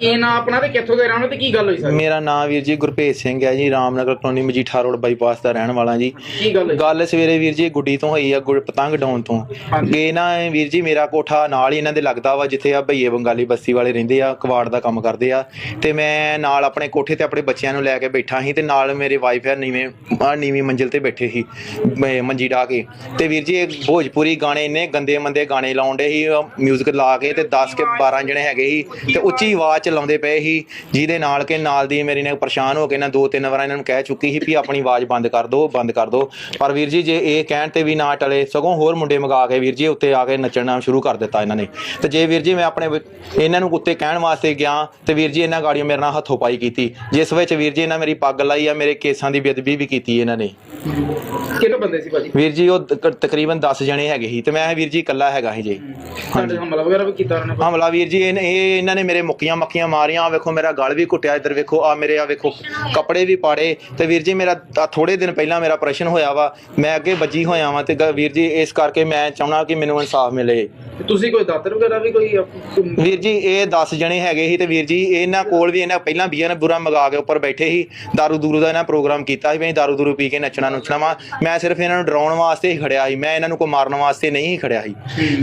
ਕੀ ਨਾਂ ਆਪਣਾ ਤੇ ਕਿੱਥੋਂ ਦੇ ਰਹਿਣ ਵਾਲੇ ਤੇ ਕੀ ਗੱਲ ਹੋਈ ਸਰ? ਮੇਰਾ ਨਾਮ ਵੀਰ ਜੀ ਗੁਰਭੇਜ ਸਿੰਘ ਹੈ ਜੀ Ramnagar colony Majitha road bypass ਦਾ ਰਹਿਣ ਵਾਲਾ ਜੀ। ਕੀ ਗੱਲ ਹੋਈ? ਗੱਲ ਸਵੇਰੇ ਵੀਰ ਜੀ ਗੁੱਡੀ ਤੋਂ ਹੋਈ ਆ ਗੁੜ ਪਤੰਗ ਡਾਉਣ ਤੋਂ। ਗਏ ਨਾ ਇਹ ਵੀਰ ਜੀ ਮੇਰਾ ਕੋਠਾ ਨਾਲ ਹੀ ਇਹਨਾਂ ਦੇ ਲੱਗਦਾ ਵਾ ਜਿੱਥੇ ਆ ਭਈਏ ਬੰਗਾਲੀ ਬਸਤੀ ਵਾਲੇ ਰਹਿੰਦੇ ਆ ਕਵਾੜ ਦਾ ਕੰਮ ਕਰਦੇ ਆ। ਤੇ ਮੈਂ ਨਾਲ ਆਪਣੇ ਕੋਠੇ ਤੇ ਆਪਣੇ ਬੱਚਿਆਂ ਨੂੰ ਲੈ ਕੇ ਬੈਠਾ ਸੀ ਤੇ ਨਾਲ ਮੇਰੇ ਵਾਈਫ ਆ ਨੀਵੇਂ ਆ ਨੀਵੀਂ ਮੰਜ਼ਿਲ ਤੇ ਬੈਠੇ ਸੀ ਮ- ਮੰਜੀ ਢਾ ਕੇ। ਤੇ ਵੀਰ ਜੀ ਇਹ ਭੋਜਪੁਰੀ ਗਾਣੇ ਇੰਨੇ ਗੰਦੇ ਮੰਦੇ ਗਾਣੇ ਲਾਉਂਦੇ ਸੀ 뮤직 ਲਾ ਕੇ ਤੇ 10 ਕੇ 12 ਜਣੇ ਹੈਗੇ ਸੀ ਤੇ ਉੱਚੀ ਆਵਾਜ਼ ਚ ਲਾਉਂਦੇ ਪਏ ਸੀ ਜਿਹਦੇ ਨਾਲ ਕਿ ਨਾਲ ਦੀ ਮੇਰੀ ਨੇ ਪਰੇਸ਼ਾਨ ਹੋ ਕੇ ਨਾ ਦੋ ਤਿੰਨ ਵਾਰ ਇਹਨਾਂ ਨੂੰ ਕਹਿ ਚੁੱਕੀ ਸੀ ਵੀ ਆਪਣੀ ਆਵਾਜ਼ ਬੰਦ ਕਰ ਦਿਓ ਬੰਦ ਕਰ ਦਿਓ ਪਰ ਵੀਰ ਜੀ ਜੇ ਇਹ ਕਹਿਣ ਤੇ ਵੀ ਨਾ ਟਲੇ ਸਗੋਂ ਹੋਰ ਮੁੰਡੇ ਮੰਗਾ ਕੇ ਵੀਰ ਜੀ ਉੱਤੇ ਆ ਕੇ ਨੱਚਣਾ ਸ਼ੁਰੂ ਕਰ ਦਿੱਤਾ ਇਹਨਾਂ ਨੇ। ਤੇ ਜੇ ਵੀਰ ਜੀ ਮੈਂ ਆਪਣੇ ਇਹਨਾਂ ਨੂੰ ਉੱਤੇ ਕਹਿਣ ਵਾਸਤੇ ਗਿਆ ਤੇ ਵੀਰ ਜੀ ਇਹਨਾਂ ਗਾੜੀਆਂ ਮੇਰੇ ਨਾਲ ਹੱਥੋਂ ਪਾਈ ਕੀਤੀ। ਜਿਸ ਵਿੱਚ ਵੀਰ ਜੀ ਇਹਨਾਂ ਮੇਰੀ ਪੱਗ ਲਾਈ ਆ ਮੇਰੇ ਕੇਸਾਂ ਦੀ ਬੇਅਦਬੀ ਵੀ ਕੀਤੀ ਇਹਨਾਂ ਨੇ। ਕਿੰਨੇ ਬੰਦੇ ਸੀ ਭਾਜੀ? ਵੀਰ ਜੀ ਉਹ ਤਕ- ਤਕਰੀਬਨ 10 ਜਣੇ ਹੈਗੇ ਸੀ ਤੇ ਮੈਂ ਵੀਰ ਜੀ ਇਕੱਲਾ ਹੈਗਾ ਸੀ ਜੀ। ਹਮਲਾ ਵਗੈਰਾ ਵੀ ਕੀਤਾ ਉਹਨਾਂ ਨੇ ਹਮਲਾ ਵੀਰ ਜੀ ਇਹ ਇਹ ਇਹਨਾਂ ਨੇ ਮੇਰੇ ਮੁੱਕੀਆਂ ਮੱਕੀਆਂ ਮਾਰੀਆਂ ਆਹ ਵੇਖੋ ਮੇਰਾ ਗਲ ਵੀ ਘੁੱਟਿਆ ਇੱਧਰ ਵੇਖੋ ਆ ਮੇਰੇ ਆ ਵੇਖੋ ਕੱਪੜੇ ਵੀ ਪਾੜੇ। ਤੇ ਵੀਰ ਜੀ ਮੇਰਾ ਥੋੜੇ ਦਿਨ ਪਹਿਲਾਂ ਮੇਰਾ ਆਪਰੇਸ਼ਨ ਹੋਇਆ ਵਾ ਮੈਂ ਅੱਗੇ ਵੱਜੀ ਹੋਇਆ ਵਾਂ ਤੇ ਵੀਰ ਜੀ ਇਸ ਕਰਕੇ ਮੈਂ ਚਾਹਣਾ ਕਿ ਮੈਨੂੰ ਇਨਸਾਫ ਮਿਲੇ। ਤੁਸੀਂ ਕੋਈ ਦਾਤਰ ਵਗੈਰਾ ਵੀ ਕੋਈ ਵੀਰ ਜੀ ਇਹ 10 ਜਣੇ ਹੈਗੇ ਸੀ ਤੇ ਵੀਰ ਜੀ ਇਹਨਾਂ ਕੋਲ ਵੀ ਇਹਨਾਂ ਪਹਿਲਾਂ ਬੀਆਂ ਨੇ ਬੁਰਾ ਮਗਾ ਕੇ ਉੱਪਰ ਬੈਠੇ ਸੀ। ਦਾਰੂ ਦੂਰੂ ਦਾ ਇਹਨਾਂ ਪ੍ਰੋਗਰਾਮ ਕੀਤਾ ਸੀ ਵੀ ਅਸੀਂ ਦਾਰੂ ਦੂਰੂ ਪੀ ਕੇ ਨੱਚਣਾ ਨੁੱਚਣਾ ਵਾ। ਮੈਂ ਸਿਰਫ ਇਹਨਾਂ ਨੂੰ ਡਰਾਉਣ ਵਾਸਤੇ ਹੀ ਖੜਿਆ ਸੀ। ਮੈਂ ਇਹਨਾਂ ਨੂੰ ਕੋਈ ਮਾਰਨ ਵਾਸਤੇ ਨਹੀਂ ਖੜਿਆ ਸੀ।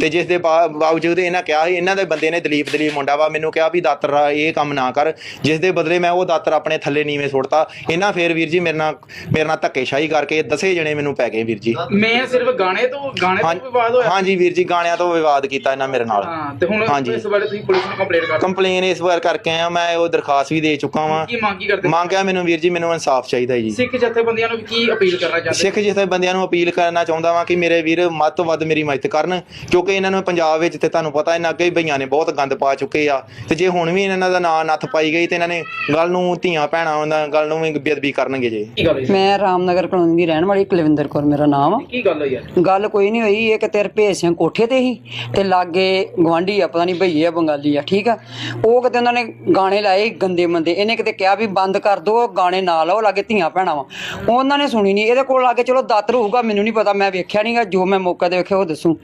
ਤੇ ਜਿਸ ਦੇ ਬਾਵਜੂਦ ਇਹਨਾਂ ਕਿਹਾ ਸੀ ਇਹਨਾਂ ਦੇ ਬੰਦੇ ਨੇ ਦਲੀਪ ਦਲੀਪ ਮੁੰਡਾ ਵਾ ਮੈਨੂੰ ਕਿਹਾ ਵੀ ਦਾਤਰ ਆ, ਇਹ ਕੰਮ ਨਾ ਕਰ। ਜਿਸ ਦੇ ਬਦਲੇ ਮੈਂ ਉਹ ਦਾਤਰ ਆਪਣੇ ਥੱਲੇ ਨੀਵੇਂ ਸੁੱਟਤਾ। ਇਹਨਾਂ ਫੇਰ ਵੀਰ ਜੀ ਮੇਰੇ ਨਾਲ ਮੇਰੇ ਨਾਲ ਧੱਕੇਸ਼ਾਹੀ ਕਰਕੇ ਦਸੇ ਜਣੇ ਮੈਨੂੰ ਪੈ ਗਏ ਵੀਰ ਜੀ। ਮੈਂ ਸਿਰਫ ਗਾਣੇ ਤੋਂ ਗਾਣੇ ਤੋਂ ਵਿਵਾਦ ਹੋਇਆ? ਹਾਂਜੀ ਵੀਰ ਜੀ ਗਾਣਿਆਂ ਤੋਂ ਵਿਵਾਦ ਕੀਤਾ ਇਹਨਾਂ ਮੇਰੇ ਨਾਲ। ਹਾਂ ਤੇ ਹੁਣ। ਇਸ ਬਾਰੇ ਤੁਸੀਂ ਪੁਲਿਸ ਨੂੰ ਕੰਪਲੇਂਟ ਕਰ ਕੰਪਲੇਨ ਇਸ ਵਾਰ ਕਰਕੇ ਆਇਆ ਮੈਂ ਉਹ ਦਰਖਾਸਤ ਵੀ ਦੇ ਚੁੱਕਾ ਵਾਂ। ਕੀ ਮੰਗ ਕੀ ਕਰਦੇ? ਮੰਗਿਆ ਮੈਨੂੰ ਵੀਰ ਜੀ ਮੈਨੂੰ ਇਨਸਾਫ ਚਾਹੀਦਾ ਜੀ। ਸਿੱਖ ਜਥੇਬੰਦੀਆਂ ਨੂੰ ਕੀ ਅਪੀਲ ਕਰਨਾ ਚਾਹੁੰਦੇ? ਸਿੱਖ ਜਿਥੇ ਬੰਦਿਆਂ ਨੂੰ ਅਪੀਲ ਕਰਨਾ ਚਾਹੁੰਦਾ ਵਾਂ ਕਿ ਮੇਰੇ ਵੀਰ ਵੱਧ ਤੋਂ ਵੱਧ ਮੇਰੀ ਮਦਦ ਕਰਨ। ਕਿਉਂਕਿ ਇਹਨਾਂ ਨੂੰ ਪੰਜਾਬ ਵਿੱਚ ਤੇ ਤੁਹਾਨੂੰ ਪਤਾ ਇਹਨਾਂ ਅੱਗੇ ਹੀ ਭਈਆਂ ਨੇ ਬਹੁਤ ਗੰਦ ਪਾ ਚੁੱਕੇ ਆ। ਤੇ ਜੇ ਹੁਣ ਵੀ ਇਹਨਾਂ ਦਾ ਨਾਂ ਨੱਥ ਪਾਈ ਗਈ ਤੇ ਇਹਨਾਂ ਨੇ ਗੱਲ ਨੂੰ ਧੀਆਂ ਭੈਣਾਂ ਉਹਨਾਂ ਗੱਲ ਨੂੰ ਵੀ ਬੇਅਦਬੀ ਕਰਨਗੇ ਜੀ। ਕੀ ਗੱਲ ਹੋਈ ਮੈਂ ਰਾਮਨਗਰ ਕਲੋਨੀ ਦੀ ਰਹਿਣ ਵਾਲੀ ਕੁਲਵਿੰਦਰ ਕੌਰ ਮੇਰਾ ਨਾਮ ਆ। ਕੀ ਗੱਲ ਹੋਈ ਯਾਰ ਗੱਲ ਕੋਈ ਨਹੀਂ ਹੋਈ ਇਹ ਕਿਤੇ ਰਪੇਸ਼ ਸਿੰਘ ਕੋਠੇ ਤੇ ਹੀ ਤੇ ਲਾਗੇ ਗਵਾਂਢੀ ਆ ਪਤਾ ਨਹੀਂ ਭਈਏ ਆ ਬੰਗਾਲੀ ਆ ਠੀਕ ਆ। ਉਹ ਕਿਤੇ ਉਹਨਾਂ ਨੇ ਗਾਣੇ ਲਾਏ ਗੰਦੇ ਮੰਦੇ ਇਹਨੇ ਕਿਤੇ ਕਿਹਾ ਵੀ ਬੰਦ ਕਰ ਦੋ ਗਾਣੇ ਨਾ ਲਾਓ ਲਾਗੇ ਧੀਆਂ ਭੈਣਾਂ ਵਾ। ਉਹਨਾਂ ਨੇ ਸੁਣੀ ਨਹੀਂ ਇਹਦੇ ਕੋਲ ਲਾਗੇ ਚਲੋ ਦਾਤਰ ਹੋਊਗਾ ਮੈਨੂੰ ਨਹੀਂ ਪਤਾ ਮੈਂ ਵੇਖਿਆ ਨਹੀਂਗਾ ਜੋ ਮੈਂ ਮੌਕਾ ਤੇ ਵੇਖਿਆ ਉਹ ਦੱਸੂ।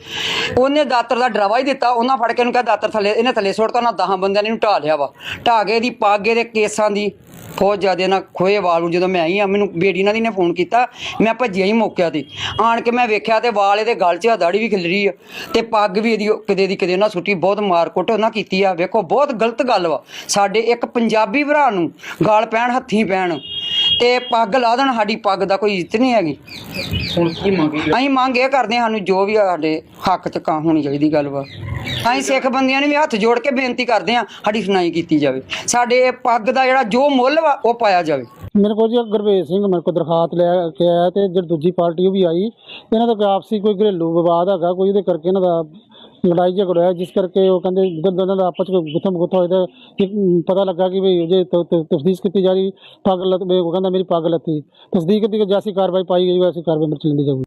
ਉਹਨੇ ਦਾਤਰ ਦਾ ਡਰਾਵਾ ਹੀ ਦਿੱਤਾ ਉਹਨਾਂ ਫੜ ਕੇ ਉਹਨੂੰ ਕਿਹਾ ਦਾਤਰ ਥੱਲੇ ਇਹਨੇ ਥੱਲੇ ਸੁੱਟਤਾ ਨਾ 10 ਬੰਦਿਆਂ ਨੇ ਇਹਨੂੰ ਢਾ ਲਿਆ। ਵਾ। ਢਾ ਕੇ ਇਹਦੀ ਪੱਗ ਇਹਦੇ ਕੇਸਾਂ ਦੀ ਬਹੁਤ ਜ਼ਿਆਦਾ ਨਾ ਖੋਏ ਵਾਲ ਨੂੰ ਜਦੋਂ ਮੈਂ ਆਈ ਆ ਮੈਨੂੰ ਬੇਟੀ ਨਾਲ ਦੀ ਨੇ ਫੋਨ ਕੀਤਾ ਮੈਂ ਭੱਜਿਆ ਹੀ ਮੌਕਿਆ ਤੇ। ਆਣ ਕੇ ਮੈਂ ਵੇਖਿਆ ਤੇ ਵਾਲ ਇਹਦੇ ਗਲ 'ਚ ਆ ਦਾੜੀ ਵੀ ਖਿਲਰੀ ਆ। ਤੇ ਪੱਗ ਵੀ ਇਹਦੀ ਕਿਤੇ ਦੀ ਕਿਤੇ ਉਹਨਾਂ ਸੁੱਟੀ ਬਹੁਤ ਮਾਰ ਕੁੱਟ ਉਹਨਾਂ ਕੀਤੀ ਆ। ਵੇਖੋ ਬਹੁਤ ਗਲਤ ਗੱਲ ਵਾ। ਸਾਡੇ ਇੱਕ ਪੰਜਾਬੀ ਭਰਾ ਨੂੰ ਗਾਲ ਪੈਣ ਹੱਥੀਂ ਪੈਣ ਤੇ ਪੱਗ ਲਾ ਦੇਣ ਸਾਡੀ ਪੱਗ ਦਾ ਕੋਈ ਇੱਜ਼ਤ ਨਹੀਂ ਹੈਗੀ। ਹੁਣ ਕੀ ਮੰਗੀ ਅਸੀਂ ਮੰਗ ਇਹ ਕਰਦੇ ਹਾਂ ਸਾਨੂੰ ਜੋ ਵੀ ਸਾਡੇ ਹੱਕ 'ਚ ਕਾਂ ਹੋਣੀ ਚਾਹੀਦੀ ਗੱਲ ਵਾ। ਅਸੀਂ ਸਿੱਖ ਬੰਦਿਆਂ ਨੇ ਵੀ ਹੱਥ ਜੋੜ ਕੇ ਬੇਨਤੀ ਕਰਦੇ ਹਾਂ, ਸਾਡੀ ਸੁਣਾਈ ਕੀਤੀ ਜਾਵੇ। ਸਾਡੇ ਪੱਗ ਦਾ ਜਿਹੜਾ ਜੋ ਮੁੱਲ ਵਾ, ਉਹ ਪਾਇਆ ਜਾਵੇ। ਮੇਰੇ ਕੋਲ ਜੀ ਗੁਰਵੇਜ ਸਿੰਘ, ਮੇਰੇ ਕੋਲ ਦਰਖਾਸਤ ਲੈ ਕੇ ਆਇਆ ਤੇ ਜਿਹੜੀ ਦੂਜੀ ਪਾਰਟੀ ਉਹ ਵੀ ਆਈ। ਇਹਨਾਂ ਦਾ ਕੋਈ ਆਪਸੀ ਕੋਈ ਘਰੇਲੂ ਵਿਵਾਦ ਹੈਗਾ, ਕੋਈ ਉਹਦੇ ਕਰਕੇ ਇਹਨਾਂ ਦਾ ਲੜਾਈ ਝਗੜਾ ਹੋਇਆ, ਜਿਸ ਕਰਕੇ ਉਹ ਕਹਿੰਦੇ ਜਦੋਂ ਦੋਨਾਂ ਦਾ ਆਪਸ ਵਿੱਚ ਗੁੱਥਮ ਗੁੱਥਾ ਹੋਇਆ, ਤਾਂ ਪਤਾ ਲੱਗਾ ਕਿ ਵੀ ਜੇ ਤਫਤੀਸ਼ ਕੀਤੀ ਜਾ ਰਹੀ, ਪੱਗ ਲੱਤ ਉਹ ਕਹਿੰਦਾ ਮੇਰੀ ਪੱਗ ਲੱਤੀ। ਤਸਦੀਕ ਦੀ ਜੈਸੀ ਕਾਰਵਾਈ ਪਾਈ ਗਈ, ਵੈਸੀ ਕਾਰਵਾਈ ਮੇਰੇ ਚ ਜਾਊਗੀ।